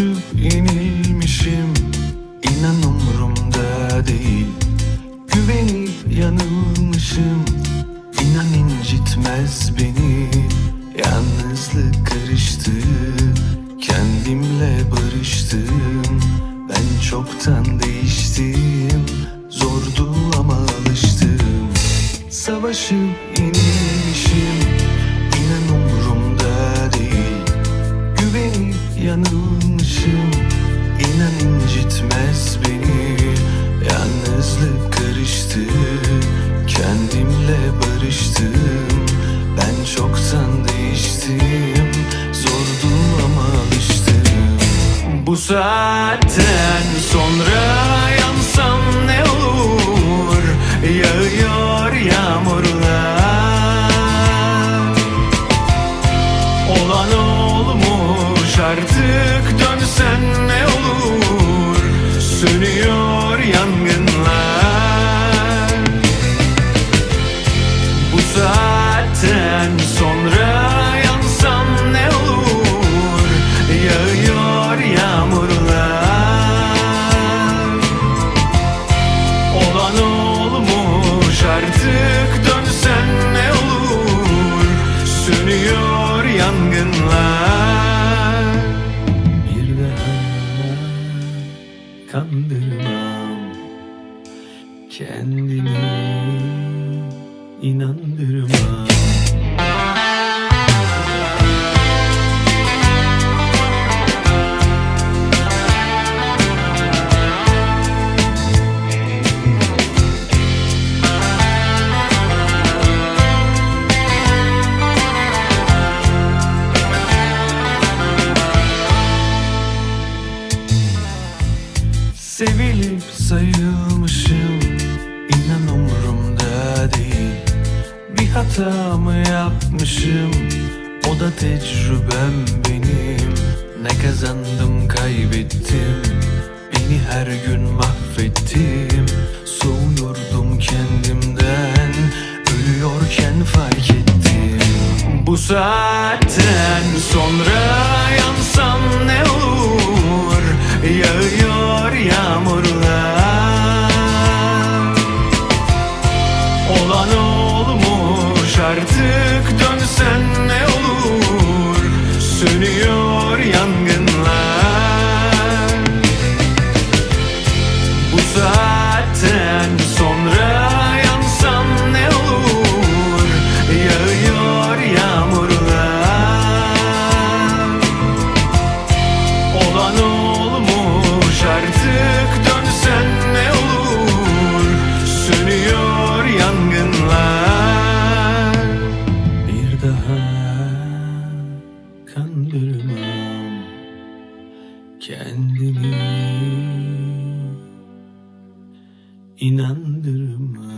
düşüp yenilmişim. İnan umurumda değil. Güvenip yanılmışım. İnan incitmez beni. Yalnızlık karıştı. Kendimle barıştım. Ben çoktan değiştim. Zordu ama alıştım. Savaşıp yenilmişim. Bu saatten sonra yansam ne olur? Yağıyor yağmurlar. Olan olmuş artık dönsen ne olur? Sönüyor yangınlar Sönüyor yangınlar. Bir daha kandırmam Kendimi inandırmam Sevilip sayılmışım. İnan umurumda değil. Bir hata mı yapmışım? O da tecrübem benim. Ne kazandım kaybettim. Beni her gün mahvettim. Soğuyordum kendimden. Ölüyorken fark ettim. Bu saatten sonra artık dönsen Kendimi inandırmam